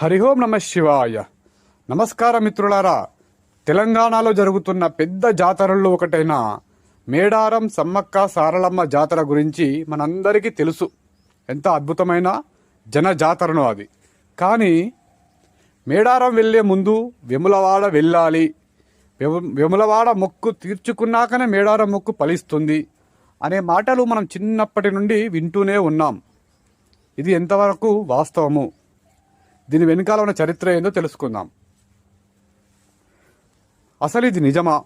హరి ఓం నమ శివాయ. నమస్కారం మిత్రులారా తెలంగాణలో జరుగుతున్న పెద్ద జాతరల్లో ఒకటైన మేడారం సమ్మక్క సారలమ్మ జాతర గురించి మనందరికీ తెలుసు. ఎంత అద్భుతమైన జన జాతరను అది. కానీ మేడారం వెళ్ళే ముందు వెములవాడ వెళ్ళాలి. వెములవాడ మొక్కు తీర్చుకున్నాకనే మేడారం మొక్కు ఫలిస్తుంది అనే మాటలు మనం చిన్నప్పటి నుండి వింటూనే ఉన్నాం. ఇది ఎంతవరకు వాస్తవము? దీని వెనుకాల ఉన్న చరిత్ర ఏందో తెలుసుకుందాం. అసలు ఇది నిజమా?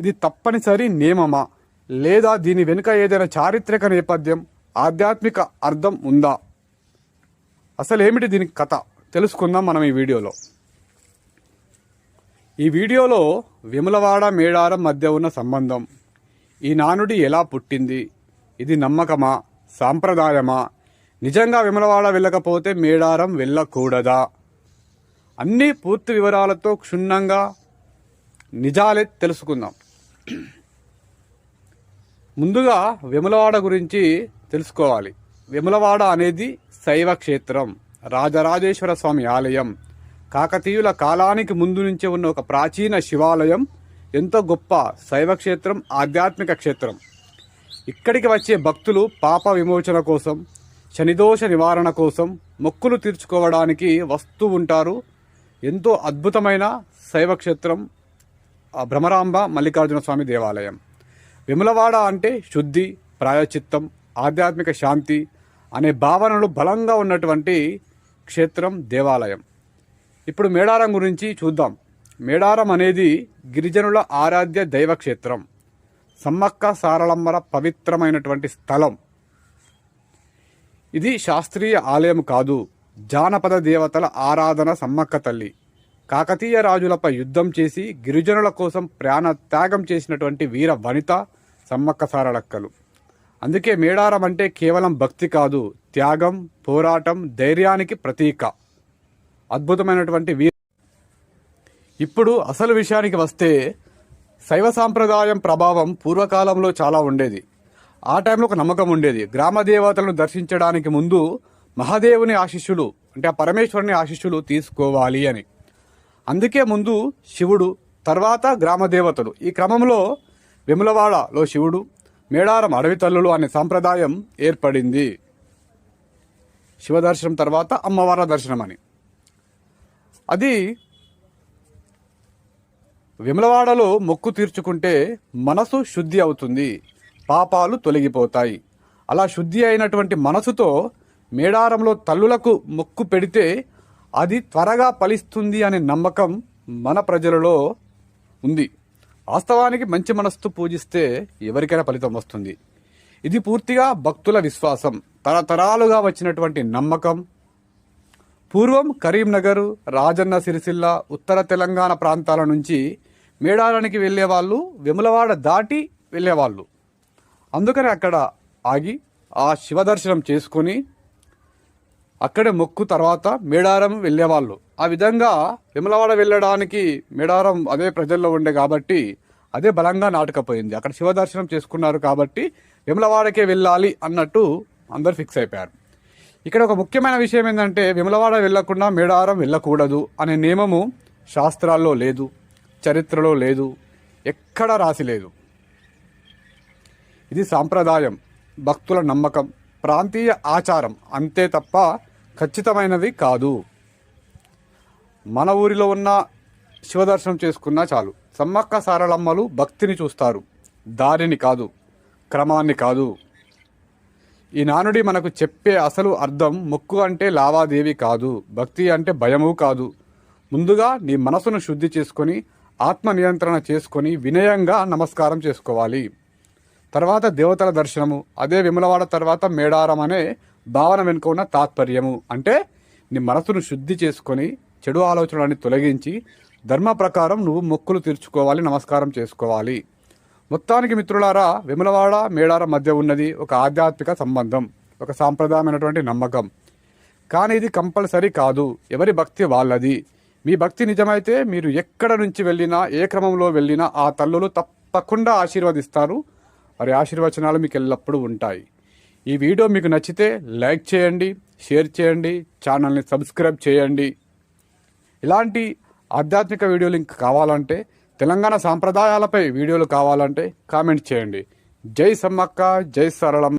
ఇది తప్పనిసరి నియమమా? లేదా దీని వెనుక ఏదైనా చారిత్రక నేపథ్యం ఆధ్యాత్మిక అర్థం ఉందా? అసలు ఏమిటి కథ? తెలుసుకుందాం మనం ఈ వీడియోలో. ఈ వీడియోలో విమలవాడ మేడారం మధ్య ఉన్న సంబంధం. ఈ నానుడి ఎలా పుట్టింది? ఇది నమ్మకమా? సాంప్రదాయమా? నిజంగా విమలవాడ వెళ్ళకపోతే మేడారం వెళ్ళకూడదా? అన్ని పూర్తి వివరాలతో క్షుణ్ణంగా నిజాలే తెలుసుకుందాం. ముందుగా విమలవాడ గురించి తెలుసుకోవాలి. విమలవాడ అనేది శైవ క్షేత్రం రాజరాజేశ్వర స్వామి ఆలయం. కాకతీయుల కాలానికి ముందు నుంచే ఉన్న ఒక ప్రాచీన శివాలయం ఎంతో గొప్ప శైవ క్షేత్రం ఆధ్యాత్మిక క్షేత్రం. ఇక్కడికి వచ్చే భక్తులు పాప విమోచన కోసం శనిదోష నివారణ కోసం మొక్కులు తీర్చుకోవడానికి వస్తూ ఉంటారు. ఎంతో అద్భుతమైన శైవ క్షేత్రం భ్రమరాంబ మల్లికార్జున స్వామి దేవాలయం. విమలవాడ అంటే శుద్ధి ప్రాయచిత్తం ఆధ్యాత్మిక శాంతి అనే భావనలు బలంగా ఉన్నటువంటి క్షేత్రం దేవాలయం. ఇప్పుడు మేడారం గురించి చూద్దాం. మేడారం అనేది గిరిజనుల ఆరాధ్య దైవ క్షేత్రం. సమ్మక్క సారళమ్మల పవిత్రమైనటువంటి స్థలం. ఇది శాస్త్రీయ ఆలయం కాదు. జానపద దేవతల ఆరాధన సమ్మక్క తల్లి. కాకతీయ రాజులపై యుద్ధం చేసి గిరిజనుల కోసం ప్రాణ త్యాగం చేసినటువంటి వీర వనిత సమ్మక్క సారలక్కలు. అందుకే మేడారం అంటే కేవలం భక్తి కాదు త్యాగం పోరాటం ధైర్యానికి ప్రతీక. అద్భుతమైనటువంటి వీర ఇప్పుడు అసలు విషయానికి వస్తే శైవ సాంప్రదాయం ప్రభావం పూర్వకాలంలో చాలా ఉండేది. ఆ టైంలో ఒక నమ్మకం ఉండేది. గ్రామ దేవతలను దర్శించడానికి ముందు మహాదేవుని ఆశిష్యులు అంటే ఆ పరమేశ్వరుని ఆశిష్యులు తీసుకోవాలి అని. అందుకే ముందు శివుడు తర్వాత గ్రామ దేవతలు ఈ క్రమంలో విమలవాడలో శివుడు మేడారం అడవి తల్లులు అనే సాంప్రదాయం ఏర్పడింది. శివదర్శనం తర్వాత అమ్మవార దర్శనం అని. అది విమలవాడలో మొక్కు తీర్చుకుంటే మనసు శుద్ధి అవుతుంది. పాపాలు తొలగిపోతాయి. అలా శుద్ధి అయినటువంటి మనసుతో మేడారంలో తల్లులకు మొక్కు పెడితే అది త్వరగా ఫలిస్తుంది అనే నమ్మకం మన ప్రజలలో ఉంది. వాస్తవానికి మంచి మనస్సుతో పూజిస్తే ఎవరికైనా ఫలితం వస్తుంది. ఇది పూర్తిగా భక్తుల విశ్వాసం. తరతరాలుగా వచ్చినటువంటి నమ్మకం. పూర్వం కరీంనగర్ రాజన్న సిరిసిల్ల ఉత్తర తెలంగాణ ప్రాంతాల నుంచి మేడారానికి వెళ్ళేవాళ్ళు విములవాడ దాటి వెళ్ళేవాళ్ళు. అందుకని అక్కడ ఆగి ఆ శివ దర్శనం చేసుకొని అక్కడే మొక్కు తర్వాత మేడారం వెళ్ళేవాళ్ళు. ఆ విధంగా విమలవాడ వెళ్ళడానికి మేడారం అదే ప్రజల్లో ఉండే కాబట్టి అదే బలంగా నాటకపోయింది. అక్కడ శివ దర్శనం చేసుకున్నారు కాబట్టి విమలవాడకే వెళ్ళాలి అన్నట్టు అందరు ఫిక్స్ అయిపోయారు. ఇక్కడ ఒక ముఖ్యమైన విషయం ఏంటంటే విమలవాడ వెళ్ళకుండా మేడారం వెళ్ళకూడదు అనే నియమము శాస్త్రాల్లో లేదు చరిత్రలో లేదు ఎక్కడా రాసి లేదు. ఇది సాంప్రదాయం భక్తుల నమ్మకం ప్రాంతీయ ఆచారం అంతే తప్ప ఖచ్చితమైనది కాదు. మన ఊరిలో ఉన్న శివదర్శనం చేసుకున్నా చాలు. సమ్మక్క సారలమ్మలు భక్తిని చూస్తారు. దారిని కాదు క్రమాన్ని కాదు. ఈ నానుడి మనకు చెప్పే అసలు అర్థం మొక్కు అంటే లావాదేవీ కాదు భక్తి అంటే భయము కాదు. ముందుగా నీ మనసును శుద్ధి చేసుకొని ఆత్మ నియంత్రణ చేసుకొని వినయంగా నమస్కారం చేసుకోవాలి. తర్వాత దేవతల దర్శనము అదే విమలవాడ తర్వాత మేడారం అనే భావన వెనుక ఉన్న తాత్పర్యము. అంటే నీ మనసును శుద్ధి చేసుకొని చెడు ఆలోచనలని తొలగించి ధర్మ ప్రకారం నువ్వు మొక్కులు తీర్చుకోవాలి నమస్కారం చేసుకోవాలి. మొత్తానికి మిత్రులారా విమలవాడ మేడారం మధ్య ఉన్నది ఒక ఆధ్యాత్మిక సంబంధం ఒక సాంప్రదాయమైనటువంటి నమ్మకం. కానీ ఇది కంపల్సరీ కాదు. ఎవరి భక్తి వాళ్ళది? మీ భక్తి నిజమైతే మీరు ఎక్కడ నుంచి వెళ్ళినా ఏ క్రమంలో వెళ్ళినా ఆ తల్లులు తప్పకుండా ఆశీర్వదిస్తారు. వారి ఆశీర్వచనాలు మీకు ఎల్లప్పుడూ ఉంటాయి. ఈ వీడియో మీకు నచ్చితే లైక్ చేయండి షేర్ చేయండి ఛానల్ని సబ్స్క్రైబ్ చేయండి. ఇలాంటి ఆధ్యాత్మిక వీడియోలు ఇంక కావాలంటే తెలంగాణ సాంప్రదాయాలపై వీడియోలు కావాలంటే కామెంట్ చేయండి. జై సమ్మక్క జై సరళమ్మ.